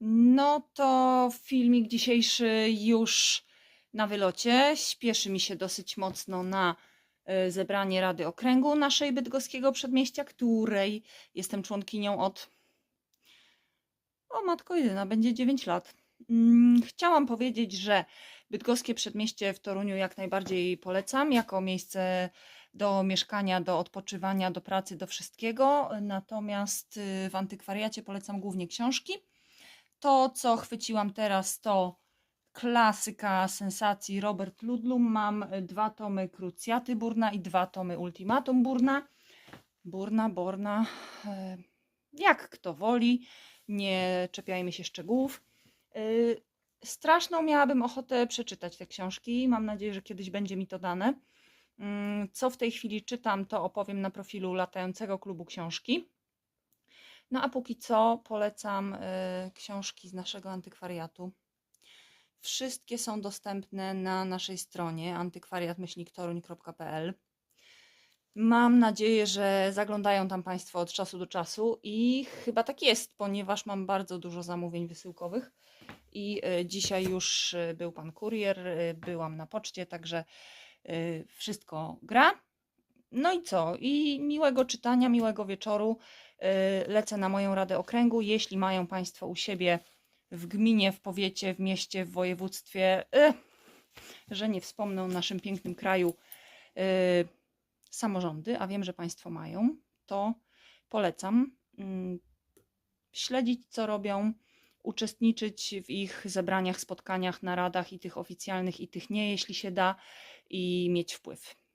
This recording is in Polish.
No to filmik dzisiejszy już na wylocie. Śpieszy mi się dosyć mocno na e, zebranie Rady Okręgu naszej bydgoskiego przedmieścia, której jestem członkinią od. O matko jedyna, będzie 9 lat. Mm, Chciałam powiedzieć, że bydgoskie przedmieście w Toruniu jak najbardziej polecam jako miejsce do mieszkania, do odpoczywania, do pracy, do wszystkiego. Natomiast y, w antykwariacie polecam głównie książki. To, co chwyciłam teraz, to klasyka sensacji Robert Ludlum. Mam y, dwa tomy Krucjaty Burna i dwa tomy Ultimatum Burna. Burna, Borna, e, jak kto woli. Nie czepiajmy się szczegółów. Y, Straszną miałabym ochotę przeczytać te książki. Mam nadzieję, że kiedyś będzie mi to dane. Mm, Co w tej chwili czytam, to opowiem na profilu latającego klubu książki. No a póki co polecam y, książki z naszego antykwariatu. Wszystkie są dostępne na naszej stronie antykwariatmyślniktoruń.pl. Mam nadzieję, że zaglądają tam Państwo od czasu do czasu i chyba tak jest, ponieważ mam bardzo dużo zamówień wysyłkowych i y, dzisiaj już y, był Pan kurier, byłam na poczcie, także wszystko gra. No i co? I miłego czytania, miłego wieczoru. Y, Lecę na moją radę okręgu. Jeśli mają Państwo u siebie w gminie, w powiecie, w mieście, w województwie, y, że nie wspomnę o naszym pięknym kraju, y, samorządy, a wiem, że Państwo mają, to polecam mm, śledzić, co robią, uczestniczyć w ich zebraniach, spotkaniach, naradach i tych oficjalnych, i tych nie, jeśli się da, i mieć wpływ.